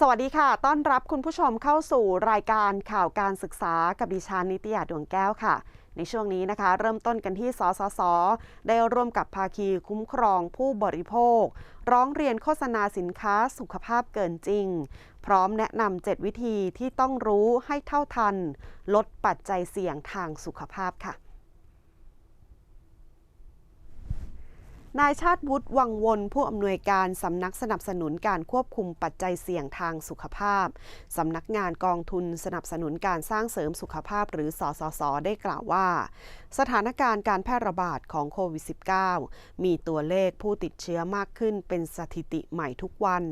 สวัสดีค่ะ ต้อนรับคุณผู้ชมเข้าสู่รายการข่าวการศึกษากับดิฉันนิติยาดวงแก้วค่ะ ในช่วงนี้นะคะ เริ่มต้นกันที่สสส ได้ร่วมกับภาคีคุ้มครองผู้บริโภค ร้องเรียนโฆษณาสินค้าสุขภาพเกินจริง พร้อมแนะนำ7วิธีที่ต้องรู้ให้เท่าทัน ลดปัจจัยเสี่ยงทางสุขภาพค่ะ นายชาติวุฒิวังวนผู้อำนวยการสำนักสนับสนุนการควบคุมปัจจัยเสี่ยงทางสุขภาพ สำนักงานกองทุนสนับสนุนการสร้างเสริมสุขภาพหรือสสส ได้กล่าวว่า สถานการณ์การแพร่ระบาดของโควิด -19 มีตัวเลขผู้ติดเชื้อมากขึ้นเป็นสถิติใหม่ทุกวัน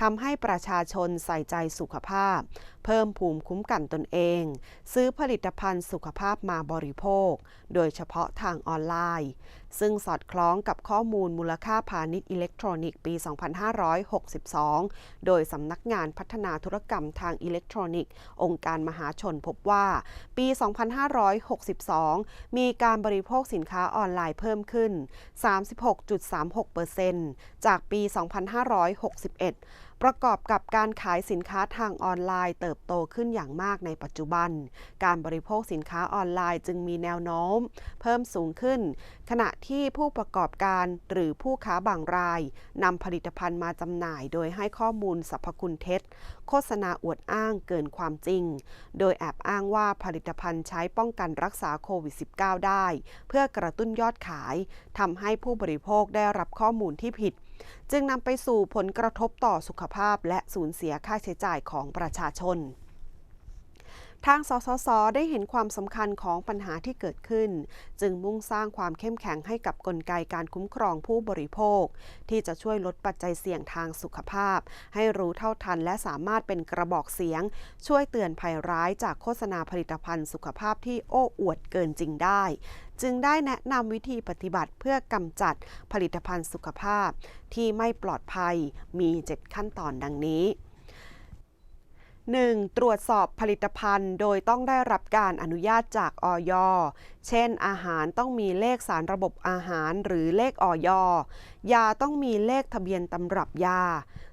ทำให้ประชาชนใส่ใจสุขภาพ เพิ่มภูมิคุ้มกันตนเอง ซื้อผลิตภัณฑ์สุขภาพมาบริโภค โดยเฉพาะทางออนไลน์ ซึ่งสอดคล้องกับข้อมูลมูลค่าพาณิชย์อิเล็กทรอนิกส์ปี 2562 โดยสำนักงานพัฒนาธุรกรรมทางอิเล็กทรอนิกส์ องค์การมหาชนพบว่า ปี 2562 มีการบริโภคสินค้าออนไลน์เพิ่มขึ้น 36.36%จากปี 2561 ประกอบกับการขายสินค้าทางออนไลน์ เติบโตขึ้นอย่างมากในปัจจุบัน การบริโภคสินค้าออนไลน์จึงมีแนวโน้ม เพิ่มสูงขึ้น ขณะที่ผู้ประกอบการหรือผู้ค้าบางรายนำผลิตภัณฑ์มาจำหน่าย โดยให้ข้อมูลสรรพคุณเท็จ โฆษณาอวดอ้างเกินความจริง โดยแอบอ้างว่าผลิตภัณฑ์ใช้ป้องกันรักษาโควิด -19 ได้ เพื่อกระตุ้นยอดขายทำให้ผู้บริโภคได้รับข้อมูลที่ผิด จึงนำไปสู่ผลกระทบต่อสุขภาพและสูญเสียค่าใช้จ่ายของประชาชน ทางสสส ได้เห็นความสำคัญของปัญหาที่เกิดขึ้น จึงมุ่งสร้างความเข้มแข็งให้กับกลไกการคุ้มครองผู้บริโภค ที่จะช่วยลดปัจจัยเสี่ยงทางสุขภาพ ให้รู้เท่าทันและสามารถเป็นกระบอกเสียง ช่วยเตือนภัยร้ายจากโฆษณาผลิตภัณฑ์สุขภาพที่โอ้อวดเกินจริงได้ จึงได้แนะนำวิธีปฏิบัติเพื่อกำจัดผลิตภัณฑ์สุขภาพ ที่ไม่ปลอดภัยมี 7 ขั้นตอนดังนี้ 1. ตรวจสอบผลิตภัณฑ์ โดยต้องได้รับการอนุญาตจากอยเช่น อาหารต้องมีเลขสารระบบอาหารหรือเลขอยยาต้องมีเลขทะเบียนตำรับยา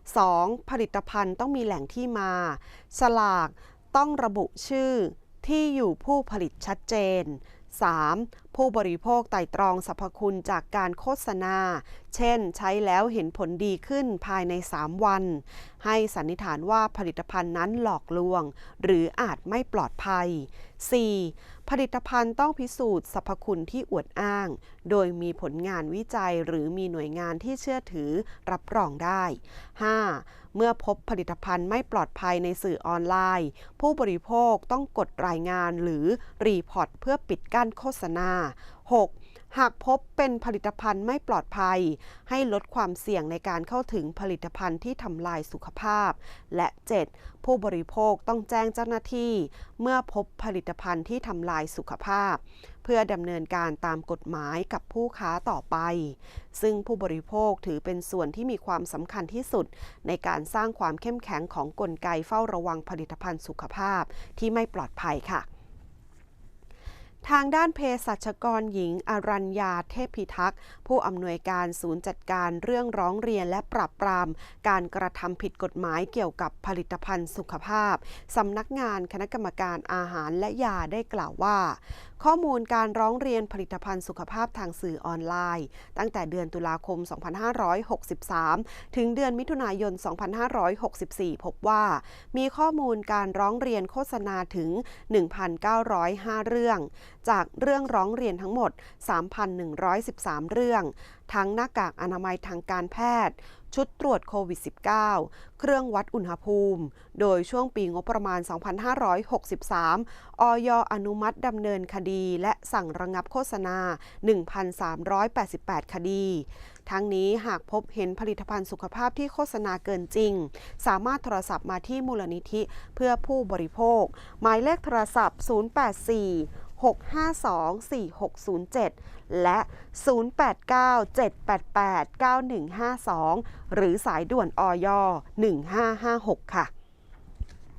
2. ผลิตภัณฑ์ต้องมีแหล่งที่มาฉลากต้องระบุชื่อที่อยู่ผู้ผลิตชัดเจน 3. ผู้บริโภคไต่ตรองสรรพคุณจากการโฆษณา เช่น ใช้แล้วเห็นผลดีขึ้นภายใน 3 วัน ให้สันนิษฐานว่าผลิตภัณฑ์นั้นหลอกลวง หรืออาจไม่ปลอดภัย 4. ผลิตภัณฑ์ต้องพิสูจน์สรรพคุณที่อวดอ้าง โดยมีผลงานวิจัยหรือมีหน่วยงานที่เชื่อถือรับรองได้ 5. เมื่อพบผลิตภัณฑ์ไม่ปลอดภัยในสื่อออนไลน์ ผู้บริโภคต้องกดรายงานหรือรีพอร์ตเพื่อปิดกั้นโฆษณา 6. หากพบเป็นผลิตภัณฑ์ไม่ปลอดภัย ให้ลดความเสี่ยงในการเข้าถึงผลิตภัณฑ์ที่ทำลายสุขภาพ และ 7. ผู้บริโภคต้องแจ้งเจ้าหน้าที่ เมื่อพบผลิตภัณฑ์ที่ทำลายสุขภาพ เพื่อดำเนินการตามกฎหมายกับผู้ค้าต่อไป ซึ่งผู้บริโภคถือเป็นส่วนที่มีความสำคัญที่สุด ในการสร้างความเข้มแข็งของกลไกเฝ้าระวังผลิตภัณฑ์สุขภาพที่ไม่ปลอดภัยค่ะ ทางด้านเภสัชกรหญิงอรัญญาเทพพิทักษ์ ผู้อำนวยการศูนย์จัดการเรื่องร้องเรียนและปรับปราม การกระทำผิดกฎหมายเกี่ยวกับผลิตภัณฑ์สุขภาพสำนักงานคณะกรรมการอาหารและยาได้กล่าวว่าข้อมูลการร้องเรียนผลิตภัณฑ์สุขภาพทางสื่อออนไลน์ ตั้งแต่เดือนตุลาคม 2563 ถึงเดือนมิถุนายน 2564 พบว่า มีข้อมูลการร้องเรียนโฆษณาถึง 1,905 เรื่อง จากเรื่องร้องเรียนทั้งหมด 3,113 เรื่อง ทั้งหน้ากากอนามัยทางการแพทย์ ชุดตรวจโควิด -19 เครื่องวัดอุณหภูมิ โดยช่วงปีงบประมาณ 2563 อยอนุมัติดำเนินคดีและสั่งระงับโฆษณา 1,388 คดี ทั้งนี้หากพบเห็นผลิตภัณฑ์สุขภาพที่โฆษณาเกินจริง สามารถโทรศัพท์มาที่มูลนิธิเพื่อผู้บริโภค หมายเลขโทรศัพท์ 084 652-4607 และ 089-788-9152 หรือสายด่วนอย1556 ค่ะ